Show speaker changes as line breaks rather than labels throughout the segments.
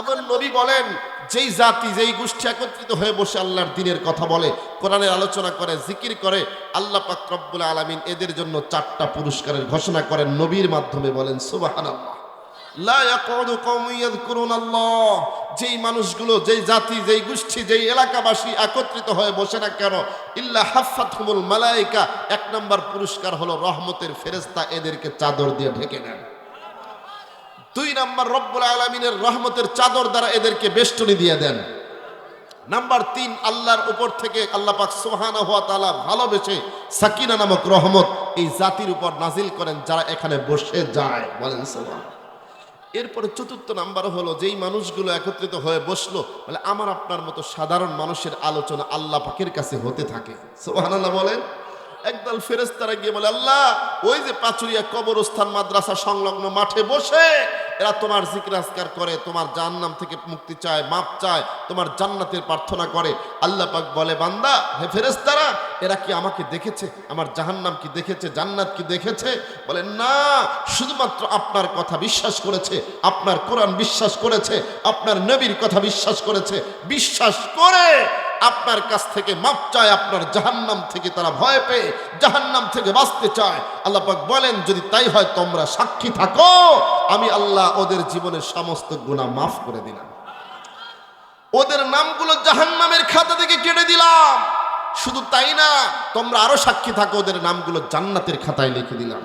আমার নবী বলেন, যেই জাতি, যেই গোষ্ঠী একত্রিত হয়ে বসে আল্লাহর দিনের কথা বলে, কোরআনের আলোচনা করে, জিকির করে, আল্লাহ পাক রব্বুল আলামিন এদের জন্য চারটা পুরস্কারের ঘোষণা করেন নবীর মাধ্যমে বলেন কওমুন যেই মানুষগুলো, যেই জাতি, যেই গোষ্ঠী, যেই এলাকাবাসী একত্রিত হয়ে বসে না কেন, ইল্লা হাফাতহুমুল মালায়েকা, এক নম্বর পুরস্কার হলো রহমতের ফেরেশতা, এদেরকে চাদর দিয়ে ঢেকে নেন দুই নাম্বার রব্বুল আলমিনের রহমতের চাদর দ্বারা এদেরকে বেষ্টনী দিয়ে দেন। নাম্বার তিন, আল্লাহর উপর থেকে আল্লাহ পাক সুবহানাহু হওয়া তাআলা ভালোবেসে সাকিনা নামক রহমত এই জাতির উপর নাজিল করেন, যারা এখানে বসে যায়। বলেন সুবহান এরপরে চতুর্থ নাম্বার হলো, যেই মানুষগুলো একত্রিত হয়ে বসল, বলে আমার আপনার মতো সাধারণ মানুষের আলোচনা আল্লাহ পাকের কাছে হতে থাকে। সুবহানাল্লাহ বলেন। একদল ফেরেস্তারা গিয়ে বলে, আল্লাহ, ওই যে পাচুরিয়া কবরস্থান মাদ্রাসা সংলগ্ন মাঠে বসে এরা তোমার জিজ্ঞাসকার করে, তোমার জান্নাম থেকে মুক্তি চায়, মাপ চায়, তোমার জান্নাতের প্রার্থনা করে। আল্লাহ পাক বলে, বান্দা, হে ফেরেস্তারা এরা কি আমাকে দেখেছে? আমার জাহান্নাম কি দেখেছে? জান্নাত কি দেখেছে? বলে, না, শুধুমাত্র আপনার কথা বিশ্বাস করেছে, আপনার কোরআন বিশ্বাস করেছে, আপনার নবীর কথা বিশ্বাস করেছে। বিশ্বাস করে আপনার কাছ থেকে মাপ চায়, আপনার জাহান্নাম থেকে তারা ভয় পেয়ে জাহান্নাম থেকে বাঁচতে চায়। আল্লাহ পাক বলেন, যদি তাই হয়, তোমরা সাক্ষী থাকো। আমি আল্লাহ ওদের জীবনের সমস্ত গুণা মাফ করে দিলাম। ওদের নামগুলো জাহান্নামের খাতা থেকে কেটে দিলাম। শুধু তাই না, তোমরা আরও সাক্ষী থাকো, ওদের নামগুলো জান্নাতের খাতায় লিখে দিলাম।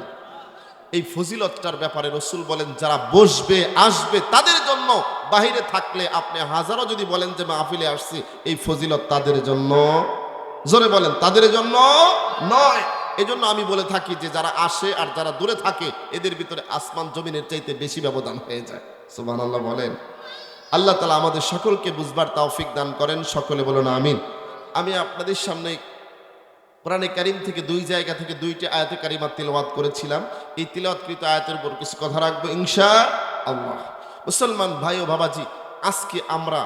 এই ফজিলতটার ব্যাপারে রসুল বলেন, যারা বসবে, আসবে, তাদের জন্য বাহিরে থাকলে আপনি হাজারো যদি বলেন যে মাহফিলে আসছি। এই ফজিলত তাদের জন্য, জোরে বলেন, তাদের জন্য নয়। এজন্য আমি বলে থাকি যে, যারা আসে আর যারা দূরে থাকে, এদের ভিতরে আসমান জমিনের চাইতে বেশি ব্যবধান হয়ে যায়। সুবহানাল্লাহ বলেন। আল্লাহ তালা আমাদের সকলকে বুঝবার তৌফিক দান করেন। সকলে বলুন, আমিন। আমি আপনাদের সামনে কোরআনে কারিম থেকে দুই জায়গা থেকে দুইটি আয়াতে কারিমা তিলওয়াত করেছিলাম। এই তিলওয়াতকৃত আয়াতের উপর কিছু কথা রাখব ইনশা আল্লাহ মুসলমান ভাই ও বাবাজি, আজকে আমরা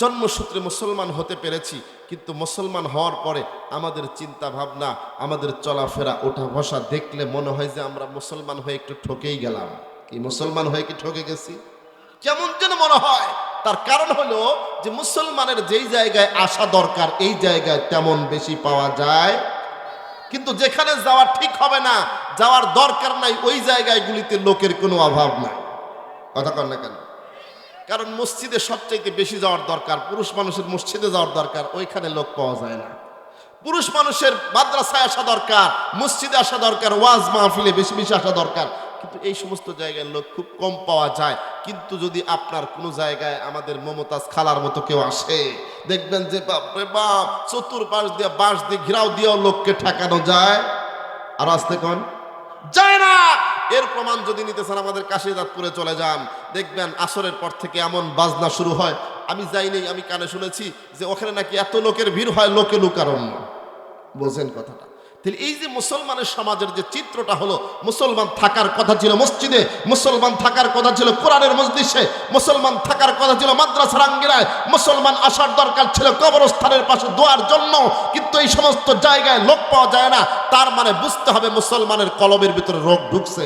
জন্মসূত্রে মুসলমান হতে পেরেছি, কিন্তু মুসলমান হওয়ার পরে আমাদের চিন্তা ভাবনা আমাদের চলাফেরা ওঠা বসা দেখলে মনে হয় যে আমরা মুসলমান হয়ে একটু ঠকেই গেলাম। কি মুসলমান হয়ে কি ঠকে গেছি? কেমন যেন মনে হয়, তার কারণ হলো যে মুসলমানের যেই জায়গায় আসা দরকার, এই জায়গায় তেমন বেশি পাওয়া যায় কিন্তু যেখানে যাওয়া ঠিক হবে না, যাওয়ার দরকার নাই, ওই জায়গাগুলিতে লোকের কোনো অভাব নাই। কথা কর না কেন? কারণ মসজিদে সবচাইতে বেশি যাওয়ার দরকার, পুরুষ মানুষের মসজিদে যাওয়ার দরকার, ওইখানে লোক পাওয়া যায় না। পুরুষ মানুষের মাদ্রাসায় আসা দরকার, মসজিদে আসা দরকার, ওয়াজ মাহফিলে বেশি বেশি আসা দরকার কিন্তু এই সমস্ত জায়গায় লোক খুব কম পাওয়া যায়। কিন্তু যদি আপনার কোনো জায়গায় আমাদের মমতাজ খালার মতো কেউ আসে, দেখবেন যে বাপরে বাপ চতুর বাঁশ দিয়ে বাঁশ দিয়ে, ঘিরাও দিয়েও লোককে ঠেকানো যায়। আর আসতে কোন। যায় না! এর প্রমাণ যদি নিতে চান আমাদের কাশিদাতপুরে চলে যান। দেখবেন আসরের পর থেকে এমন বাজনা শুরু হয়। আমি যাইনি, আমি কানে শুনেছি যে ওখানে নাকি এত লোকের ভিড় হয়, লোকে লুকারণ্য। বোঝেন কথাটা। তাহলে এই যে মুসলমানের সমাজের যে চিত্রটা হলো, মুসলমান থাকার কথা ছিল মসজিদে, মুসলমান থাকার কথা ছিল কোরআনের মসজিদে মুসলমান থাকার কথা ছিল মাদ্রাসার আঙ্গিনায়, মুসলমান আসার দরকার ছিল কবরস্থানের পাশে দোয়ার জন্য, কিন্তু এই সমস্ত জায়গায় লোক পাওয়া যায় না। তার মানে বুঝতে হবে মুসলমানের কলবের ভিতরে রোগ ঢুকছে।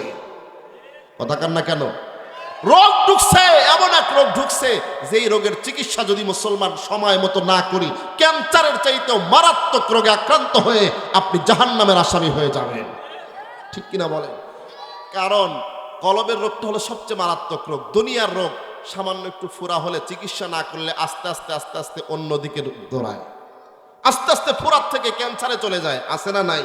কথা কান না কেন? রোগ ঢুকছে, এমন এক রোগ ঢুকছে, যেই রোগের চিকিৎসা যদি মুসলমান সময় মতো না করি, ক্যান্সারের চাইতেও মারাত্মক রোগে আক্রান্ত হয়ে আপনি জাহান নামের আসামি হয়ে যাবেন। ঠিক কিনা বলেন? কারণ কলবের রোগটা হলো সবচেয়ে মারাত্মক রোগ, দুনিয়ার রোগ, সামান্য একটু ফুরা হলে চিকিৎসা না করলে আস্তে আস্তে আস্তে আস্তে অন্যদিকে দৌড়ায়। আস্তে আস্তে ফুরার থেকে ক্যান্সারে চলে যায় আসে না নাই?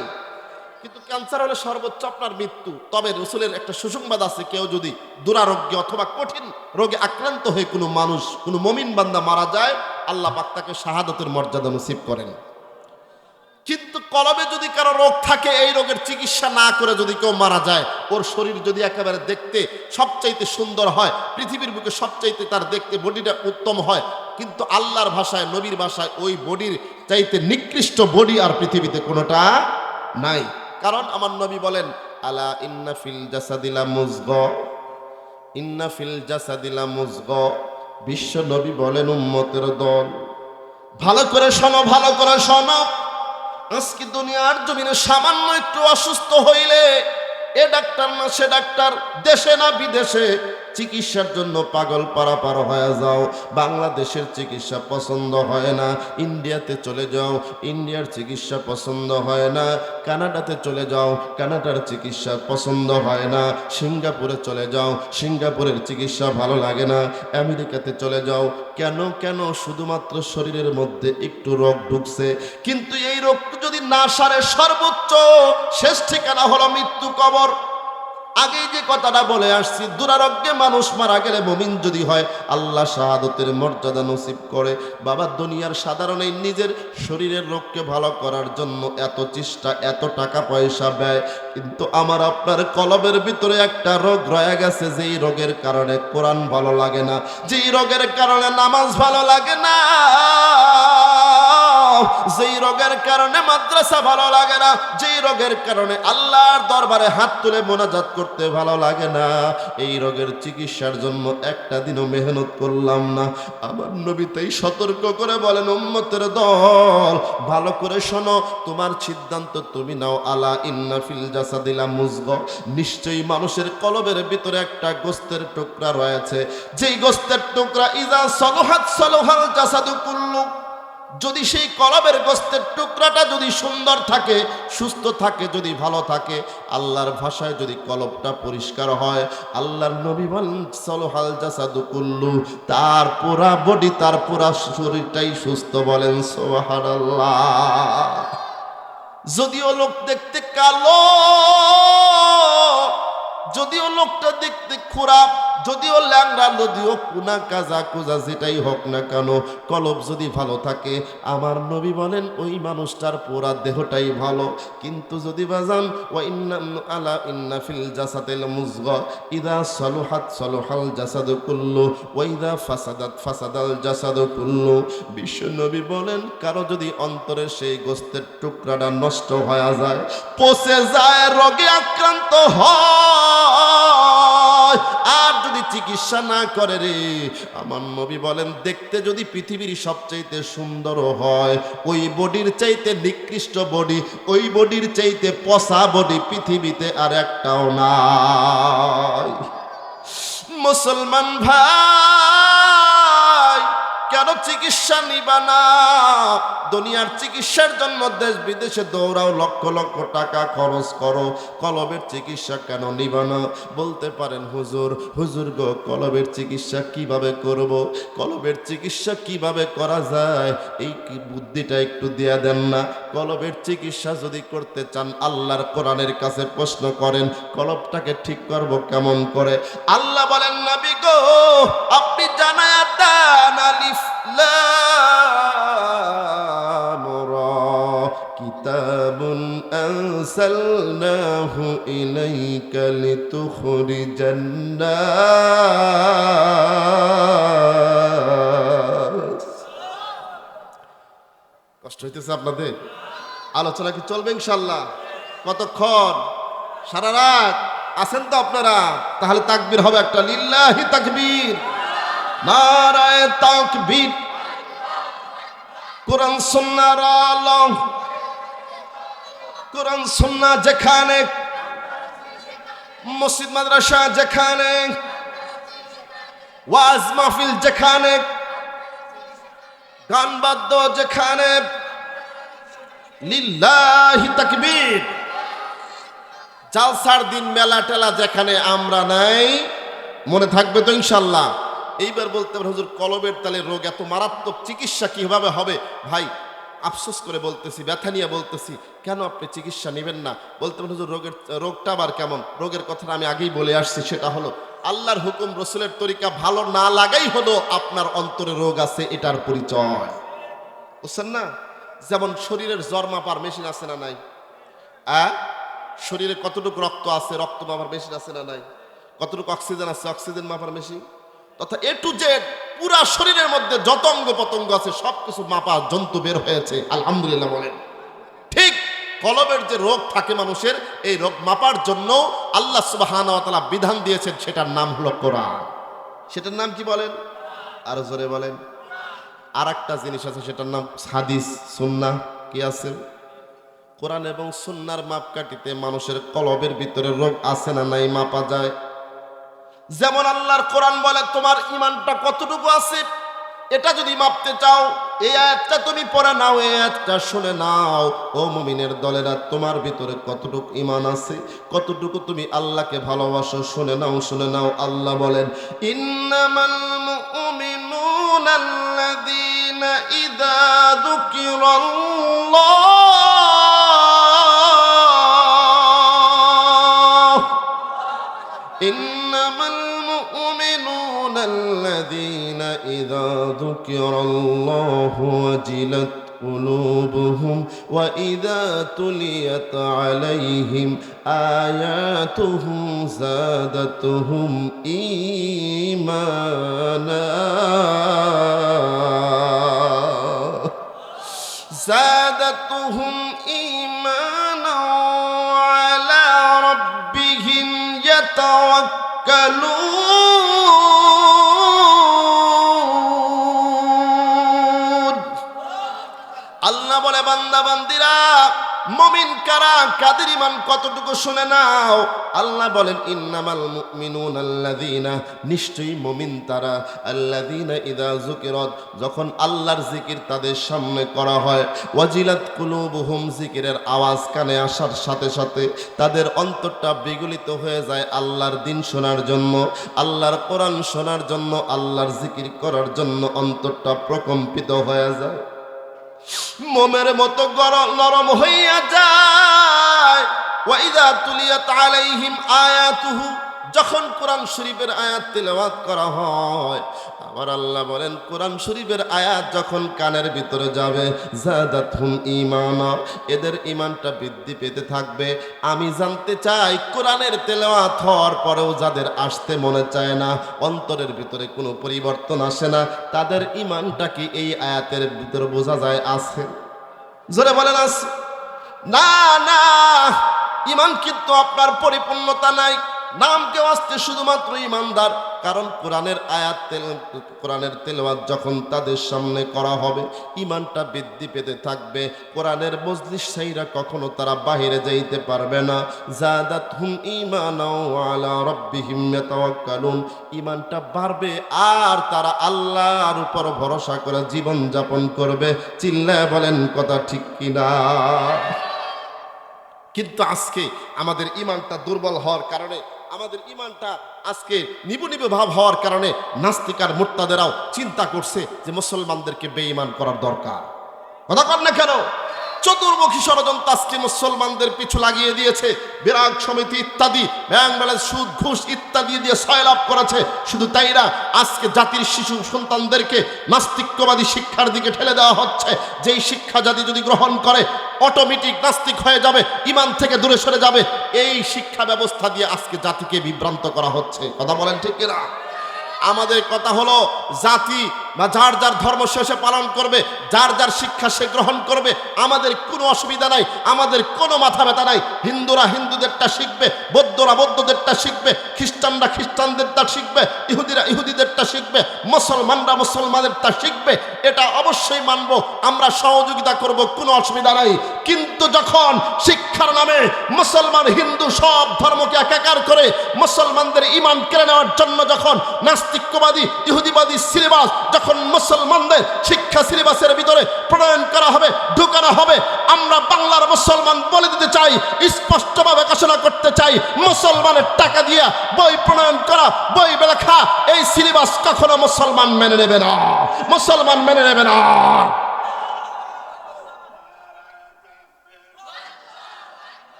কিন্তু ক্যান্সার হলে সর্বোচ্চ আপনার মৃত্যু। তবে রসুলের একটা সুসংবাদ আছে, কেউ যদি দুরারোগ্য অথবা কঠিন রোগে আক্রান্ত হয়ে কোনো মানুষ, কোনো মমিন বান্দা মারা যায়, আল্লাহ পাক তাকে শাহাদতের মর্যাদা নসিব করেন। কিন্তু কলবে যদি কারও রোগ থাকে, এই রোগের চিকিৎসা না করে যদি কেউ মারা যায়, ওর শরীর যদি একেবারে দেখতে সবচাইতে সুন্দর হয়, পৃথিবীর বুকে সবচাইতে তার দেখতে বডিটা উত্তম হয়, কিন্তু আল্লাহর ভাষায়, নবীর ভাষায় ওই বডির চাইতে নিকৃষ্ট বডি আর পৃথিবীতে কোনোটা নাই। কারণ আমার নবী বলেন, আলা ইন্না ফিল জাসাদিলা মুজগ। ইন্না ফিল জাসাদিলা মুজগ। বিশ্ব নবী বলেন, উম্মতের দল। ভালো করে শোনো, ভালো করে শোনো। আজকে দুনিয়ার জমিনে সামান্য একটু অসুস্থ হইলে এ ডাক্তার না সে ডাক্তার, দেশে না বিদেশে। চিকিৎসার জন্য পাগল পারাপার হয়ে যাও। বাংলাদেশের চিকিৎসা পছন্দ হয় না। ইন্ডিয়াতে চলে যাও। ইন্ডিয়ার চিকিৎসা পছন্দ হয় না। কানাডাতে চলে যাও। কানাডার চিকিৎসা পছন্দ হয় না। সিঙ্গাপুরে চলে যাও। সিঙ্গাপুরের চিকিৎসা ভালো লাগে না। আমেরিকাতে চলে যাও। কেন কেন? শুধুমাত্র শরীরের মধ্যে একটু রোগ ঢুকছে। কিন্তু এই রোগ যদি না সারে সর্বোচ্চ, শেষ ঠিকানা হলো মৃত্যু কবর। আগেই যে কথাটা বলে আসছি, দুরারোগ্যে মানুষ মারা গেলে মমিন যদি হয়, আল্লাহ শাহাদতের মর্যাদা নসিব করে। বাবা, দুনিয়ার সাধারণ এই নিজের শরীরের রোগকে ভালো করার জন্য এত চেষ্টা, এত টাকা পয়সা ব্যয়। কিন্তু আমার আপনার কলবের ভিতরে একটা রোগ রয়ে গেছে, যেই রোগের কারণে কোরআন ভালো লাগে না, যেই রোগের কারণে নামাজ ভালো লাগে না। যেই রোগের কারণে মাদ্রাসা ভালো লাগে না, যেই রোগের কারণে আল্লাহর দরবারে হাত তুলে মোনাজাত করতে ভালো লাগে না, এই রোগের চিকিৎসার জন্য একটা দিনও মেহনত করলাম না। আমার নবী তাই সতর্ক করে বলেন, উম্মতের দল, ভালো করে শোনো, তোমার সিদ্ধান্ত তুমি নাও, আলা ইন্না ফিল জাসাদিলা মুজগ। নিশ্চয়ই মানুষের কলবের ভিতরে একটা গোস্তের টুকরা রয়েছে। যেই গোস্তের টুকরা ইজা সলোহাত সলোহাল জাসাদু কুল্লু। যদি সেই কলবের গোস্তের টুকরাটা যদি সুন্দর থাকে, সুস্থ থাকে, যদি ভালো থাকে, আল্লাহর ভাষায় যদি কলবটা পরিষ্কার হয়, আল্লাহর নবী বলেন, সলোহাল জাসাদু কুল্লু তার পুরা বডি তার পুরা শরীরটাই সুস্থ বলেন সোহারাল্লাহ যদিও লোক দেখতে কালো, যদিও লোকটা দেখতে খারাপ যদিও ল্যাংরা যদিও কুনা, কাজা, কুজা যেটাই হোক না কেন, কলব যদি ভালো থাকে, আমার নবী বলেন ওই মানুষটার পুরা দেহটাই ভালো। কিন্তু যদি বাজান ও ইন্না আলা ইন্না ফিল জাসাতিল মুজগ, ইদা সলুহাত সলুহাল জাসাদু কুল্লু ওয়াইদা ফাসাদাত ফাসাদাল জাসাদু কুল্লু। বিশ্ব নবী বলেন, কারও যদি অন্তরে সেই গোস্তের টুকরাটা নষ্ট হয়ে যায়, পচে যায়, রোগে আক্রান্ত হয়। আর যদি চিকিৎসা না করে রে, আমার নবী বলেন, দেখতে যদি পৃথিবীর সবচাইতে সুন্দর হয়, ওই বডির চাইতে নিকৃষ্ট বডি, ওই বডির চাইতে পচা বডি পৃথিবীতে আর একটাও নাই। মুসলমান ভাই! কেন চিকিৎসা নিবা না? দুনিয়ার চিকিৎসার জন্য দেশ বিদেশে দৌড়াও, লক্ষ লক্ষ টাকা খরচ করো, কলবের চিকিৎসা কেন নিবা না? বলতে পারেন, হুজুর হুজুর গো, কলবের চিকিৎসা কীভাবে করব? কলবের চিকিৎসা কীভাবে করা যায়? এই বুদ্ধিটা একটু দেয়া দেন না। কলবের চিকিৎসা যদি করতে চান, আল্লাহর কোরআনের কাছে প্রশ্ন করেন, কলবটাকে ঠিক করব কেমন করে? আল্লাহ বলেন, নবী গো, আপনি জানায় দেন আলিফ কষ্ট হইতেছে আপনাদের? আলোচনা কি চলবে ইনশাল্লাহ কতক্ষণ? সারা রাত? আছেন তো আপনারা? তাহলে তাকবির হবে একটা লিল্লাহি তাকবীর। নারায় তাকবীর। কোরআন সুন্নাহর আলো কোরআন, সুন্নাহ যেখানে। মসজিদ, মাদ্রাসা যেখানে। ওয়াজ মাহফিল যেখানে। গান বাদ্য যেখানে। লিল্লাহি তাকবীর। জালসার দিন মেলা টেলা যেখানে আমরা নাই, মনে থাকবে তো ইনশাল্লাহ এইবার বলতে পারেন হুজুর, কলবের তালে রোগ এত মারাত্মক চিকিৎসা কীভাবে হবে? ভাই, আফসোস করে বলতেছি, ব্যথা নিয়ে বলতেছি, কেন আপনি চিকিৎসা নেবেন না? বলতে পারেন হুজুর, রোগের, রোগটা আবার কেমন? রোগের কথাটা আমি আগেই বলে আসছি, সেটা হলো, আল্লাহর হুকুম, রসুলের তরিকা ভালো না লাগাই হলো আপনার অন্তরে রোগ আছে, এটার পরিচয়। বুঝছেন না? যেমন শরীরের জ্বর মাপার মেশিন আছে না নাই? আ? শরীরে কতটুকু রক্ত আছে, রক্ত মাপার মেশিন আছে না নাই? কতটুকু অক্সিজেন আছে, অক্সিজেন মাপার মেশিন? তথা এ টু জেড পুরা শরীরের মধ্যে যত অঙ্গ পতঙ্গ আছে সব কিছু মাপা জন্তু বের হয়েছে। আলহামদুলিল্লাহ বলেন। ঠিক কলবের যে রোগ থাকে মানুষের, এই রোগ মাপার জন্য আল্লাহ সুবাহান বিধান দিয়েছেন, সেটার নাম হলো কোরআন। সেটার নাম কি বলেন? আরও জোরে বলেন। আর একটা জিনিস আছে, সেটার নাম হাদিস সুন্না কি আছে? কোরআন এবং সুন্নার মাপকাঠিতে মানুষের কলবের ভিতরে রোগ আছে না নাই মাপা যায়? যেমন আল্লাহর কোরআন বলে, তোমার ইমানটা কতটুকু আছে? এটা যদি মাপতে চাও, এই আয়াতটা তুমি পড়ে নাও, এই আয়াতটা শুনে নাও। ও মুমিনের দলেরা, তোমার ভিতরে কতটুকু ইমান আছে? কতটুকু তুমি আল্লাহকে ভালোবাসো? শুনে নাও শুনে নাও। আল্লাহ বলেন, ইন্নামাল إذا ذكر الله إنما المؤمنون الذين إذا ذكر الله وجلت قلوبهم وإذا تليت عليهم آياتهم زادتهم إيمانا আল্লাহ বলে, বান্দা, বান্দিরা, মমিন কারা? কাদের ইমান কতটুকু শুনে নাও? আল্লাহ বলেন, ইন্নামাল মুমিনুন নিশ্চয়ই মমিন তারা। আল্লাযীনা ইদা যুকিরাত। যখন আল্লাহর জিকির তাদের সামনে করা হয়, ওয়াজিলাত কুলুবুহুম, জিকিরের আওয়াজ কানে আসার সাথে সাথে তাদের অন্তরটা বিগলিত হয়ে যায় আল্লাহর দিন শোনার জন্য, আল্লাহর কোরআন শোনার জন্য, আল্লাহর জিকির করার জন্য অন্তরটা প্রকম্পিত হয়ে যায়। মোমের মতো নরম হইয়া যায়। ওয়াইদা তুলিয়াত আলাইহিম আয়াতুহু, যখন কোরআন শরীফের আয়াত তেলাওয়াত করা হয় আবার আল্লাহ বলেন, কোরআন শরীফের আয়াত যখন কানের ভিতরে যাবে এদের ইমানটা বৃদ্ধি পেতে থাকবে। আমি জানতে চাই, কোরআনের তেলাওয়াত হওয়ার পরেও যাদের আসতে মনে চায় না, অন্তরের ভিতরে কোনো পরিবর্তন আসে না, তাদের ইমানটা কি এই আয়াতের ভিতরে বোঝা যায় আছে? জোরে বলেন আছে। না না ইমান কিন্তু আপনার পরিপূর্ণতা নাই। নাম কেউ আসতে শুধুমাত্র ইমানদার। কারণ কোরআনের আয়াত তেল, কোরআনের তেলাওয়াত যখন তাদের সামনে করা হবে, ইমানটা বৃদ্ধি পেতে থাকবে। কোরআনের মজলিস সাইরা কখনো তারা বাহিরে যাইতে পারবে না। জাদাত হুম রব্বিহিম ইয়াতাওয়াক্কালুন। ইমানটা বাড়বে আর তারা আল্লাহর উপর ভরসা করে জীবন যাপন করবে। চিল্লায় বলেন কথা ঠিক কিনা? কিন্তু আজকে আমাদের ইমানটা দুর্বল হওয়ার কারণে আমাদের ইমানটা আজকে নিবু নিবু ভাব হওয়ার কারণে নাস্তিকার মোর্তাদেরাও চিন্তা করছে যে মুসলমানদেরকে বেঈমান করার দরকার। কথা কর না কেন? চতুর্মুখী ষড়যন্ত্র আজকে মুসলমানদের পিছু লাগিয়ে দিয়েছে। বিরাগ সমিতি ইত্যাদি ব্যাংক ব্যালেন্স সুদ, ঘুষ ইত্যাদি দিয়ে সয়লাভ করেছে। শুধু তাই না, আজকে জাতির শিশু সন্তানদেরকে নাস্তিক্যবাদী শিক্ষার দিকে ঠেলে দেওয়া হচ্ছে। যেই শিক্ষা জাতি যদি গ্রহণ করে অটোমেটিক নাস্তিক হয়ে যাবে, ইমান থেকে দূরে সরে যাবে। এই শিক্ষা ব্যবস্থা দিয়ে আজকে জাতিকে বিভ্রান্ত করা হচ্ছে। কথা বলেন ঠিক কিনা? আমাদের কথা হলো, জাতি বা যার যার ধর্ম শেষে পালন করবে, যার যার শিক্ষা সে গ্রহণ করবে, আমাদের কোনো অসুবিধা নাই, আমাদের কোনো মাথা ব্যথা নাই। হিন্দুরা হিন্দুদেরটা শিখবে, বৌদ্ধরা বৌদ্ধদেরটা শিখবে, খ্রিস্টানরা খ্রিস্টানদেরটা শিখবে, ইহুদিরা ইহুদিদেরটা শিখবে, মুসলমানরা মুসলমানদেরটা শিখবে, এটা অবশ্যই মানব, আমরা সহযোগিতা করব, কোনো অসুবিধা নাই। কিন্তু যখন শিক্ষার নামে মুসলমান, হিন্দু সব ধর্মকে একাকার করে মুসলমানদের ইমান কেড়ে নেওয়ার জন্য যখন নাস্তিক্যবাদী ইহুদিবাদী, সিলেবাস যখন মুসলমানদের শিক্ষা সিলেবাসের ভিতরে প্রণয়ন করা হবে, ঢুকানো হবে। আমরা বাংলার মুসলমান বলে দিতে চাই, স্পষ্টভাবে ঘোষণা করতে চাই, মুসলমানের টাকা দিয়া বই প্রণয়ন করা, বই লেখা, এই সিলেবাস কখনো মুসলমান মেনে নেবে না। মুসলমান মেনে নেবে না।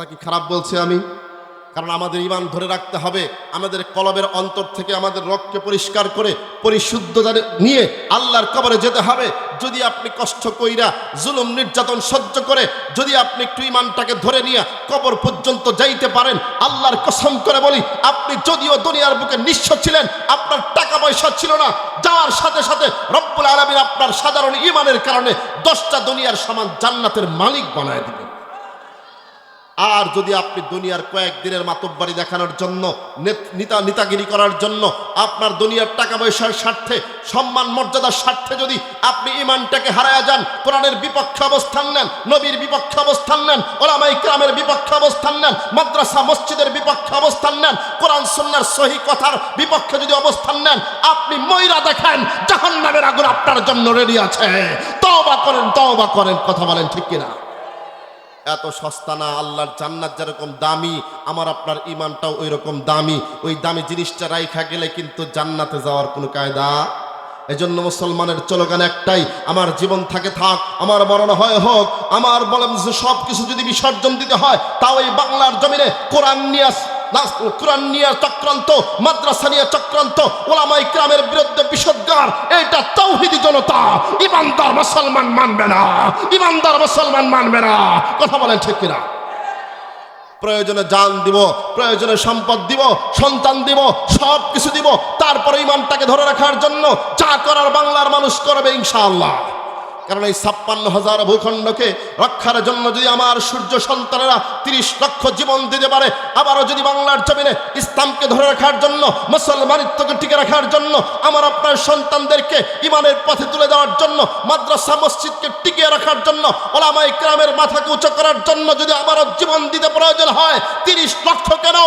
কথা কি খারাপ বলছি আমি? কারণ আমাদের ইমান ধরে রাখতে হবে, আমাদের কলবের অন্তর থেকে আমাদের রক্তকে পরিষ্কার করে পরিশুদ্ধতা নিয়ে আল্লাহর কবরে যেতে হবে। যদি আপনি কষ্ট কইরা জুলুম, নির্যাতন সহ্য করে, যদি আপনি একটু ইমানটাকে ধরে নিয়ে কবর পর্যন্ত যাইতে পারেন, আল্লাহর কসম করে বলি, আপনি যদিও দুনিয়ার বুকে নিঃস্ব ছিলেন, আপনার টাকা পয়সা ছিল না, যাওয়ার সাথে সাথে রব্বুল আলমীর আপনার সাধারণ ইমানের কারণে দশটা দুনিয়ার সমান জান্নাতের মালিক বানায় দিবেন আর যদি আপনি দুনিয়ার কয়েকদিনের মাতব্বারি দেখানোর জন্য, নেত- নিতা নিতাগিরি করার জন্য, আপনার দুনিয়ার টাকা পয়সার স্বার্থে, সম্মান, মর্যাদার স্বার্থে যদি আপনি ইমানটাকে হারায়া যান, কোরআনের বিপক্ষে অবস্থান নেন, নবীর বিপক্ষে অবস্থান নেন ওলামাই ক্রামের বিপক্ষে অবস্থান নেন, মাদ্রাসা, মসজিদের বিপক্ষে অবস্থান নেন, কোরআন সন্ন্যার সহি কথার বিপক্ষে যদি অবস্থান নেন, আপনি ময়রা দেখেন, জাহান্নামের আগুন আপনার জন্য রেডি আছে। তওবা করেন তওবা করেন, কথা বলেন ঠিক কিনা? এত সস্তা না, আল্লাহর জান্নাত যেরকম দামি, আমার আপনার ইমানটাও ওই রকম দামি। ওই দামি জিনিসটা রাইখা গেলে কিন্তু জান্নাতে যাওয়ার কোনো কায়দা। এজন্য মুসলমানের চলগান একটাই, আমার জীবন থাকে থাক, আমার মরণ হয় হোক, আমার বলেন সব কিছু যদি বিসর্জন দিতে হয়, তাও এই বাংলার জমিনে কোরআন নিয়ে কোরআন নিয়ে চক্রান্ত, মাদ্রাসা নিয়ে চক্রান্ত ওলামাই ক্রামের বিরুদ্ধে বিষদগার এটা তৌহিদি জনতা। ইমানদার মুসলমান মানবে না, ইমানদার মুসলমান মানবে না। কথা বলেন ঠিক কিনা? প্রয়োজনে জান দিব, প্রয়োজনে সম্পদ দিব, সন্তান দিব, সব কিছু দিব, তারপরে ইমানটাকে ধরে রাখার জন্য যা করার বাংলার মানুষ করবে ইনশাআল্লাহ। কারণ এই ছাপ্পান্ন হাজার ভূখণ্ডকে রক্ষার জন্য যদি আমার সূর্য সন্তানেরা তিরিশ লক্ষ জীবন দিতে পারে, আবারও যদি বাংলার জমিনে ইসলামকে ধরে রাখার জন্য, মুসলমানিত্বকে টিকে রাখার জন্য, আমার আপনার সন্তানদেরকে ইমানের পথে তুলে দেওয়ার জন্য, মাদ্রাসা, মসজিদকে টিকিয়ে রাখার জন্য ওলামাই গ্রামের মাথাকে উঁচু করার জন্য যদি আমারও জীবন দিতে প্রয়োজন হয়, তিরিশ লক্ষ কেন?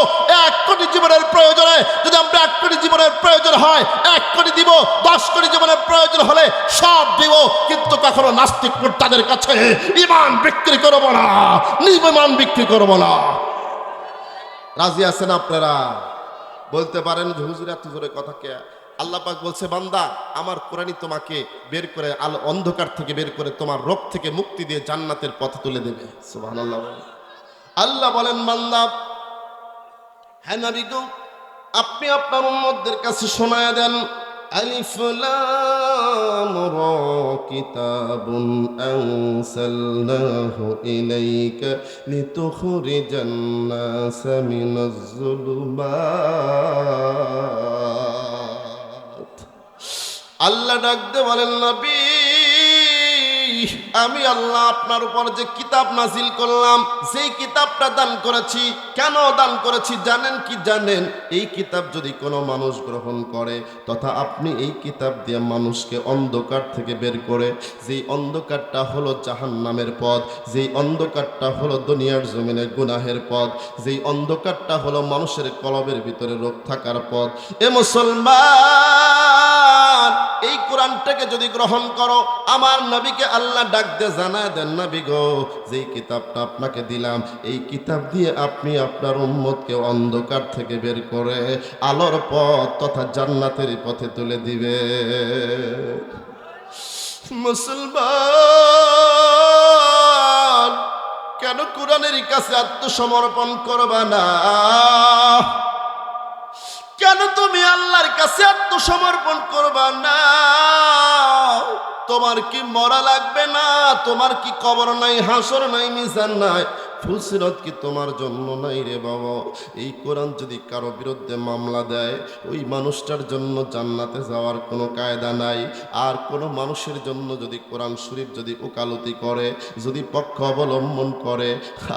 এক কোটি জীবনের প্রয়োজনে যদি আমরা এক কোটি জীবনের প্রয়োজন হয়, এক কোটি দিব, দশ কোটি জীবনের প্রয়োজন হলে সব দিব, কিন্তু কখনো নাস্তিক তাদের কাছে ইমান বিক্রি করব না নির্বিমান বিক্রি করব না। রাজি আছেন আপনারা? বলতে পারেন হুজুর, এত জোরে কথা কে? আল্লাহ পাক বলছে, বান্দা, আমার কোরআনই তোমাকে বের করে আলো অন্ধকার থেকে বের করে তোমার রোগ থেকে মুক্তি দিয়ে জান্নাতের পথে তুলে দেবে। সুবহানাল্লাহ। আল্লাহ বলেন, বান্দা হ্যাঁ নবী আপনি আপনার উম্মতদের কাছে শোনায়া দেন আলিফ লাম রা কিতাবুন আনসালনাহু ইলাইকা লিতুখরিজান নাস মিনাজ যুলুমাত আল্লাহ ডাকতে বলেন নবী আমি আল্লাহ আপনার উপর যে কিতাব নাজিল করলাম সেই কিতাবটা দান করেছি, কেন দান করেছি জানেন কি জানেন? এই কিতাব যদি কোনো মানুষ গ্রহণ করে, তথা আপনি এই কিতাব দিয়ে মানুষকে অন্ধকার থেকে বের করে, যেই অন্ধকারটা হলো জাহান নামের পথ, যেই অন্ধকারটা হলো দুনিয়ার জমিনের গুনাহের পথ, যেই অন্ধকারটা হলো মানুষের কলবের ভিতরে রোগ থাকার পথ। এ মুসলমান, এই কোরআনটাকে যদি গ্রহণ করো, আমার নবীকে আল্লাহ ডাক দিয়ে জানায় দেন নবী গো। যেই কিতাবটা আপনাকে দিলাম, এই কিতাব দিয়ে আপনি আপনার উম্মতকে অন্ধকার থেকে বের করে আলোর পথ তথা জান্নাতের পথে তুলে দিবে। মুসলমান, কেন কোরআনের কাছে আত্মসমর্পণ করবা না? কেন তুমি আল্লাহর কাছে আত্মসমর্পণ করবা না? তোমার কি মরা লাগবে না? তোমার কি কবর নাই হাসর নাই মিজান নাই? ফুলসিরত কি তোমার জন্য নাই রে বাবা? এই কোরআন যদি কারও বিরুদ্ধে মামলা দেয়, ওই মানুষটার জন্য জান্নাতে যাওয়ার কোনো কায়দা নাই। আর কোনো মানুষের জন্য যদি কোরআন শরীফ যদি ওকালতি করে, যদি পক্ষ অবলম্বন করে,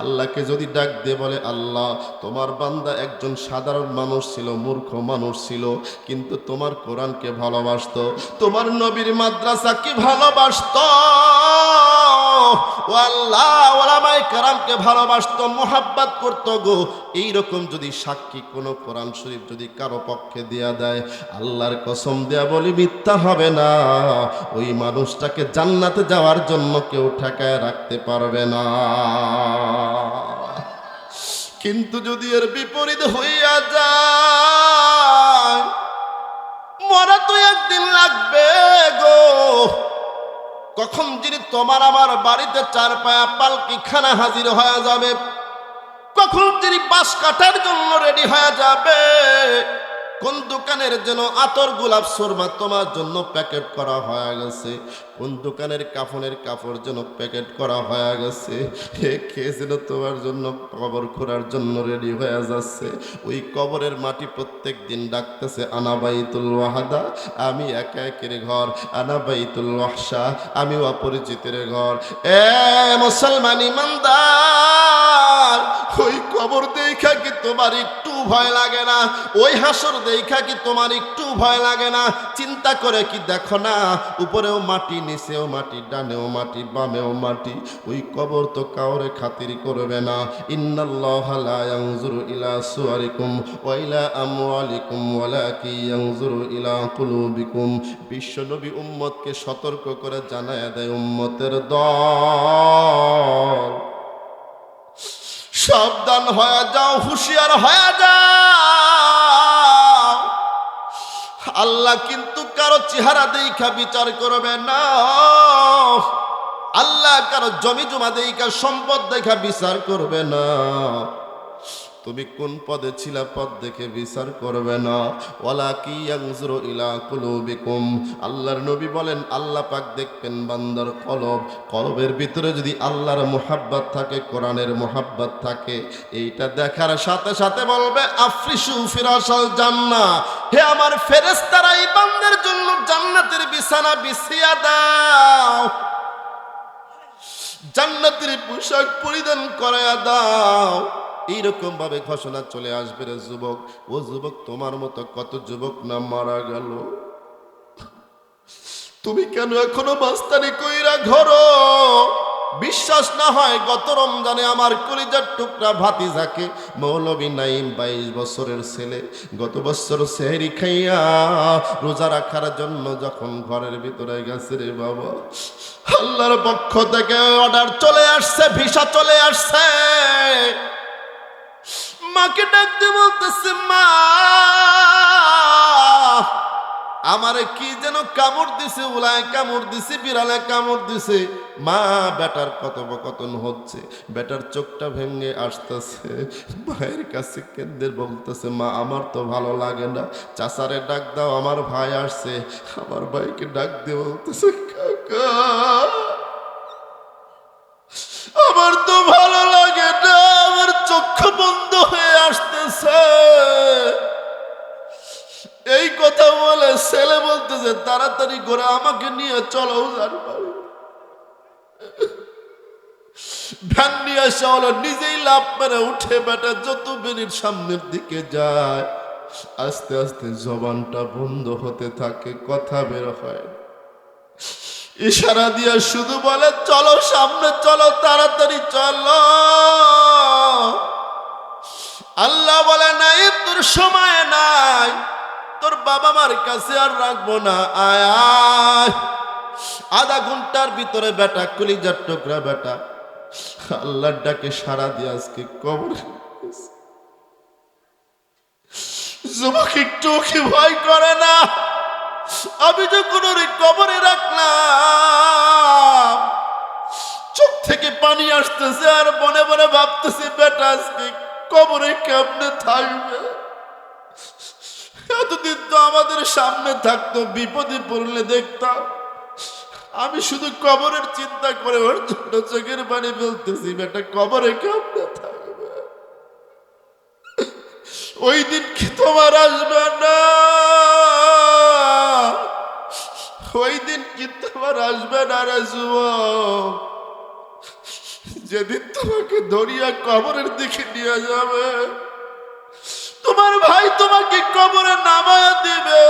আল্লাহকে যদি ডাক দিয়ে বলে, আল্লাহ, তোমার বান্দা একজন সাধারণ মানুষ ছিল, মূর্খ মানুষ ছিল, কিন্তু তোমার কোরআনকে ভালোবাসতো। তোমার নবীর মাদ্রাসা কি ভালোবাসতো? ও আল্লাহ ওলামাই কারামকে ভালোবাসতো, মোহাব্বত করতো গো। এইরকম যদি সাক্ষী কোনো কোরআন শরীফ যদি কারও পক্ষে দেয়া দেয়, আল্লাহর কসম দেয়া বলি মিথ্যা হবে না। ওই মানুষটাকে জান্নাতে যাওয়ার জন্য কেউ ঠেকায় রাখতে পারবে না। কিন্তু যদি এর বিপরীত হইয়া যায়, মরা তো একদিন লাগবে গো। কখন যিনি তোমার আমার বাড়িতে চার পায়া পালকি খানা হাজির হয়ে যাবে? কখন যিনি বাস কাটার জন্য রেডি হয়ে যাবে? কোন দোকানের যেন আতর গোলাপ সুরমা তোমার জন্য প্যাকেট করা হয়ে গেছে? কোন দোকানের কাফনের কাপড় যেন প্যাকেট করা হয়ে গেছে? হে খেয়েছিল তোমার জন্য কবর খোঁড়ার জন্য রেডি হয়ে যাচ্ছে? ওই কবরের মাটি প্রত্যেক দিন ডাকতেছে আনাবাইতুল ওয়াহাদা। আমি একা একের ঘর আনাবাইতুল ওয়াহসা আমি অপরিচিতের ঘর। এ মুসলমান ইমানদার! ওই কবর দেখা কি তোমার একটু ভয় লাগে না? ওই হাসর দেখা কি তোমার একটু ভয় লাগে না? চিন্তা করে কি দেখো না? উপরেও মাটি, নিচেও মাটি, ডানেও মাটি, বামেও মাটি। ওই কবর তো কাউরে খাতির করবে না। বিশ্বনবী উম্মতকে সতর্ক করে জানায় দেয় উম্মতের দল। সাবধান হয়ে যাও, হুঁশিয়ার হয়ে যাও। আল্লাহ কিন্তু কারও চেহারা দেখা বিচার করবে না। আল্লাহ কারও জমি জমা দেখা, সম্পদ দেখা বিচার করবে না। তুমি কোন পদে ছিলা পদ দেখে বিচার করবে না। ওয়ালা কি ইলা কুলুবিকুম। আল্লাহর নবী বলেন, আল্লাহ পাক দেখবেন বান্দার কলব। কলবের ভিতরে যদি আল্লাহর মোহাব্বত থাকে, কোরআনের মোহাব্বত থাকে, এইটা দেখার সাথে সাথে বলবে, আফরিসু ফিরাসাল জান্না হে আমার ফেরেশতারা, এই বান্দার জন্য জান্নাতের বিছানা বিছিয়া দাও। জান্নাতের পোশাক পরিধান করায়া দাও। এইরকম ভাবে ঘোষণা চলে আসবে রে যুবক। ও যুবক, তোমার মতো কত যুবক না মারা গেল? তুমি কেন এখনও মাস্তানি কইরা ঘরো? বিশ্বাস না হয় গত রমজানে আমার কলিজার টুকরা ভাতি ভাতিজাকে মৌলবী নাইম বাইশ বছরের ছেলে, গত বছর সেহরি খাইয়া রোজা রাখার জন্য যখন ঘরের ভিতরে গেছে রে বাবা, আল্লাহর পক্ষ থেকে অর্ডার চলে আসছে, ভিসা চলে আসছে। মাকে ডাকতে বলতেছে, মা, আমারে কি যেন কামড় দিছে, উলায় কামড় দিছে, বিড়ালে কামড় দিছে। মা, বেটার কথোপকথন হচ্ছে, বেটার চোখটা ভেঙে আসতেছে। ভাইয়ের কাছে কেন্দ্রের বলতেছে, মা, আমার তো ভালো লাগে না, চাচারে ডাক দাও, আমার ভাই আসছে। আমার ভাইকে ডাক দিয়ে বলতেছে, কাকা, আমার তো ভালো লাগে না। ছেলে বলতেছে, তাড়াতাড়ি করে আমাকে নিয়ে চলো ভ্যান নিয়ে আসা হলো নিজেই লাভ মেরে উঠে বেটা, যত বেরির সামনের দিকে যায়। আস্তে আস্তে জবানটা বন্ধ হতে থাকে, কথা বের হয় ইশারা দিয়ে শুধু বলে, চলো সামনে, চলো, তাড়াতাড়ি চলো। আল্লাহ বলে নাই তোর সময় নাই। তোর বাবা মার কাছে আর রাখব না। আয় আধা ঘণ্টার ভিতরে বেটা, কলিজার টুকরা বেটা, আল্লাহর ডাকে সারা দিয়ে আজকে কবর যুবক, একটু কি ভয় করে না? আমি যখন ওর কবরে রাখলাম, চোখ থেকে পানি আসতেছে আর মনে মনে ভাবতেছে, বেটা, আজকে কবরে কেমনে থাকবে? এতদিন তো আমাদের সামনে থাকতো, বিপদে পড়লে দেখতাম। আমি শুধু কবরের চিন্তা করে ওর জন্য চোখের পানি ফেলতেছি, বেটা, কবরে কেমনে থাকবে? ওই দিন কি তোমার আসবে না? ওই দিন কি তোমার আসবে না রে যেদিন তোমাকে ধরিয়া কবরের দিকে নিয়ে যাবে তোমার ভাই তোমাকে কবরে নামায়া দিবে।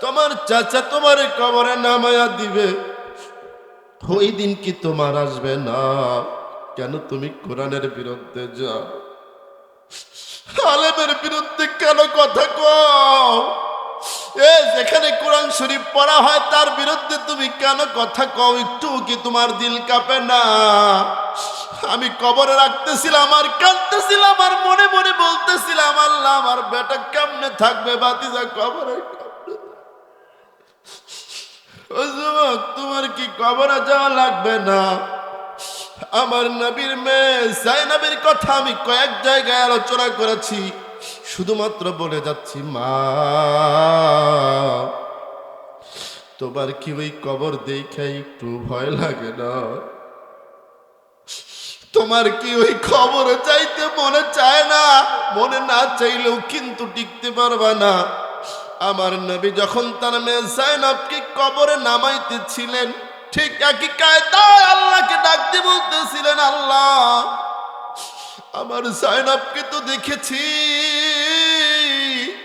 তোমার চাচা তোমার কবরে নামায়া দিবে। ওই দিন কি তোমার আসবে না? কেন তুমি কোরআনের বিরুদ্ধে যাও? আলেমের বিরুদ্ধে কেন কথা কও? এ, যেখানে কোরআন শরীফ পড়া হয়, তার বিরুদ্ধে তুমি কেন কথা কও? একটু কি তোমার দিল কাঁপে না? আমি কবরে রাখতেছিলাম আর কাঁদতেছিলাম আর মনে মনে বলতেছিলাম, আল্লাহ, আমার বেটা কেমনে থাকবে? বাতিজা কবরে তোমার কি কবরে যাওয়া লাগবে না? আমার নবীর মেয়ে জাইনাবের কথা আমি কয়েক জায়গায় আলোচনা করেছি, শুধুমাত্র বলে যাচ্ছি, মা, তোমার কি ওই কবর দেখে একটু ভয় লাগে না? তোমার কি ওই খবরে চাইতে মনে চায় না? মনে না চাইলেও কিন্তু টিকতে পারবা না। আমার নবী যখন তার মেয়ে জাইনাবকে কবরে নামাইতেছিলেন, ঠিক একই কায়দায় আল্লাহকে ডাকতে বলতেছিলেন, আল্লাহ, আমার জাইনাবকে তো দেখেছি।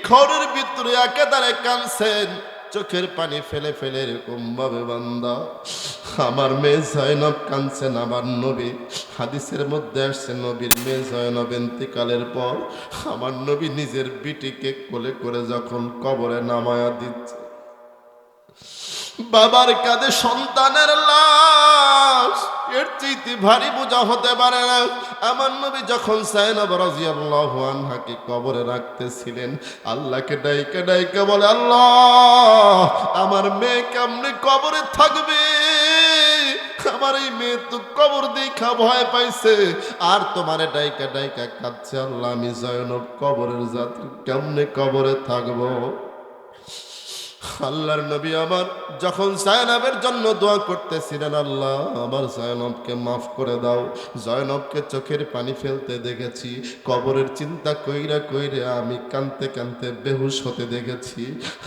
ঘরের ভিতরে একেবারে কানছেন চোখের পানি ফেলে ফেলে এরকম ভাবে বান্দা। আমার মেয়ে জয়নব কানছেন আমার নবী। হাদিসের মধ্যে আসছে, নবীর মেয়ে জয়নব এন্তিকালের পর আমার নবী নিজের বিটিকে কোলে করে যখন কবরে নামায়া দিচ্ছে। বাবার কাঁধে সন্তানের লাশ। এর চাইতে ভারী বোঝা হতে পারে না। আমার নবী যখন সাইনাব রাজিয়াল্লাহু কবরে রাখতেছিলেন, আল্লাহকে ডাইকে ডাইকে বলে, আল্লাহ, আমার মেয়ে কেমনে কবরে থাকবে? আমার এই মেয়ে তো কবর দেখা ভয় পাইছে। আর তোমারে ডাইকা ডাইকা কাঁদছে, আল্লাহ, আমি জয়নব কবরের যাত্রী কেমনে কবরে থাকব? আল্লাহর নবী আমার যখন জায়নাবের জন্য দোয়া করতেছিলেন, আল্লাহ, আমার জয়নবকে মাফ করে দাও। জয়নবকে চোখের পানি ফেলতে দেখেছি, কবরের চিন্তা কইরা কইরে আমি কানতে কানতে বেহুশ হতে দেখেছি।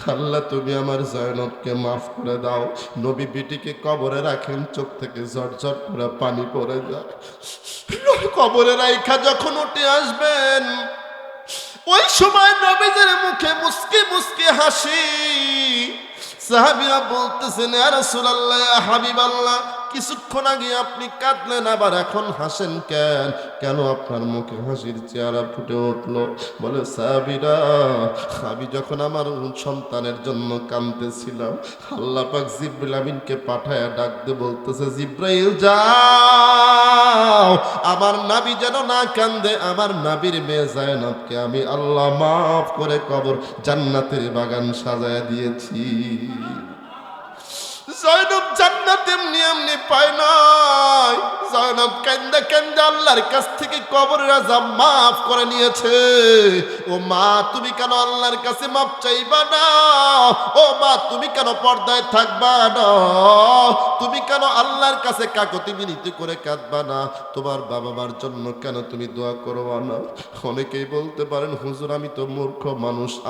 আল্লাহ, তুমি আমার জয়নবকে মাফ করে দাও। নবী বিটিকে কবরে রাখেন, চোখ থেকে ঝরঝর করে পানি পড়ে যায়। কবরে রাইখা যখন উঠে আসবেন ওই সময় নবীদের মুখে মুসকে মুসকে হাসি। সাহাবিরা বলতেছেন আর রাসূলুল্লাহ হাবিবাল্লাহ। কিছুক্ষণ আগে আপনি কাঁদলেন, আবার এখন হাসেন কেন? কেন আপনার মুখে হাসির চেহারা ফুটে উঠল? বলে, সাবিরা, আমি যখন আমার সন্তানের জন্য কাঁদতেছিলাম, আল্লাহ পাক জিব্রাইল আমিনকে পাঠায়া ডাকতে বলতেছে, জিব্রাইল, যাও! আমার নাবি যেন না কান্দে, আমার নাবির মেয়ে জায়নাবকে আমি আল্লাহ মাফ করে কবর জান্নাতের বাগান সাজায় দিয়েছি। জয়নব জান্নাত এমনি এমনি পায় নাই। জয়নব কেন্দা কেন্দা আল্লাহর কাছ থেকে কবরের আজাব মাফ করে নিয়েছে। ও মা, তুমি কেন আল্লাহর কাছে মাপ চাইবা না? ও মা, তুমি কেন পর্দায় থাকবা না? তুমি কেন আল্লাহর কাছে কাকতি মিনতি করে কাঁদবা না? তোমার বাবা মার জন্য কেন তুমি দোয়া করবা না? অনেকেই বলতে পারেন, হুজুর, আমি তো মূর্খ মানুষ।